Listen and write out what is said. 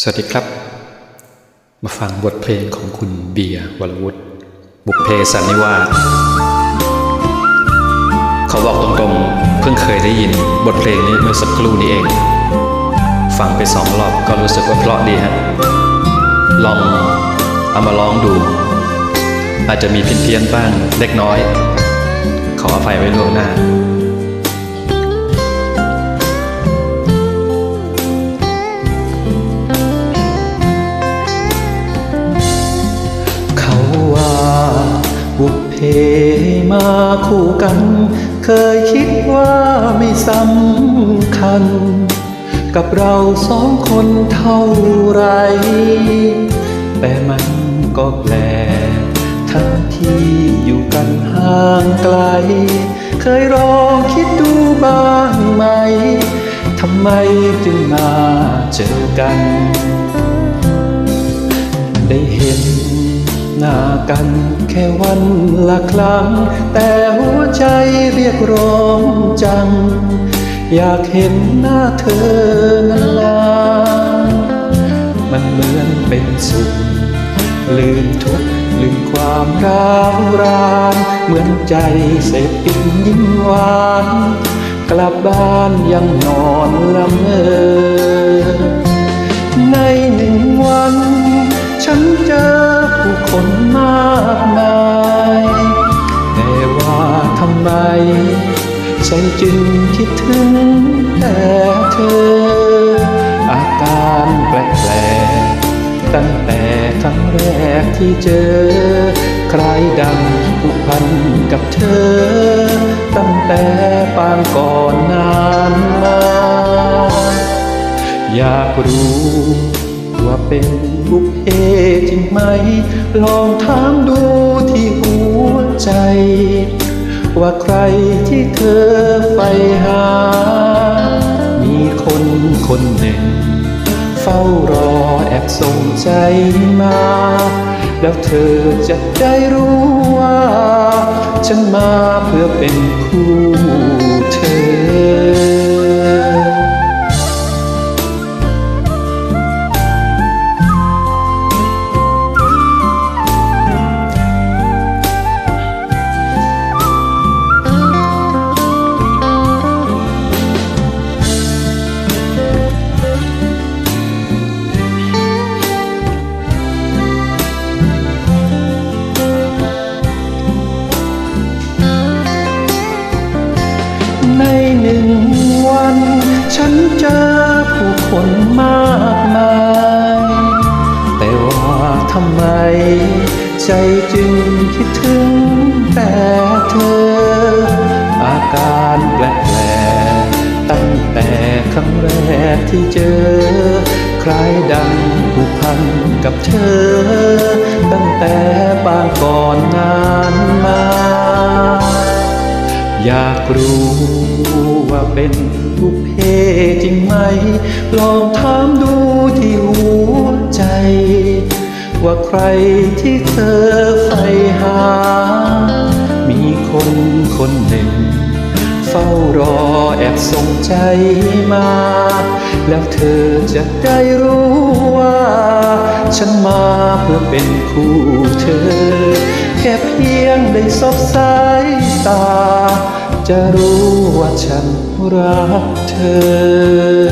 สวัสดีครับ มาฟังบทเพลงของคุณเบียร์วรวุฒิบุพเพสันนิวาสเขาบอกตรงๆ เพิ่งเคยได้ยินบทเพลงนี้เมื่อสักครู่นี้เอง ฟังไปสองรอบก็รู้สึกว่าเพราะดีฮะ ลองเอามาร้องดู อาจจะมีเพี้ยนๆบ้างเล็กน้อย ขออภัยไว้ล่วงหน้า มาคู่กัน เคยคิดว่าไม่สำคัญ กับเราสองคนเท่าไร แต่มันก็แปลกทั้งที่อยู่กันห่างไกล เคยลองคิดดูบ้างไหมทำไมจึงมาเจอกัน ได้เห็น หน้ากันแค่วันละครั้ง แต่หัวใจเรียกร้องจัง อยากเห็นหน้าเธอนานๆมันเหมือนเป็นสุขลืมทุกข์ลืมความร้าวรานเหมือนใจเสพติดยิ้มหวาน กลับบ้านยังนอนละเมอในหนึ่งวัน ฉันเจอ ฉันจึงคิดถึงแต่เธอ อาการแปลกๆตั้งแต่ครั้งแรกที่เจอ ใครดังผูกพันกับเธอ ตั้งแต่ปางก่อนนานมา อยากรู้ว่าเป็นบุพเพจริงไหม ลองถามดูที่หัวใจ ว่าใคร ที่เธอไปหา มีคนคนหนึ่ง เฝ้ารอแอบส่งใจมา แล้วเธอจะได้รู้ว่า ฉันมาเพื่อเป็นคู่ หนึ่งวัน ฉันเจอผู้คนมากมาย แต่ว่าทำไม ใจจึงคิดถึงแต่เธอ อาการแปลกๆตั้งแต่ครั้งแรกที่เจอใครดังผูกพันกับเธอ ตั้งแต่บางก่อนนานมาอยากรู้ เป็นบุพเพจริงไหม ลองถามดูที่หัวใจ ว่าใครที่เธอใฝ่หา มีคนคนหนึ่ง เฝ้ารอแอบส่งใจมา แล้วเธอจะได้รู้ว่า ฉันมาเพื่อเป็นคู่เธอ แค่เพียงได้สบสายตา จะรู้ว่าฉันรักเธอ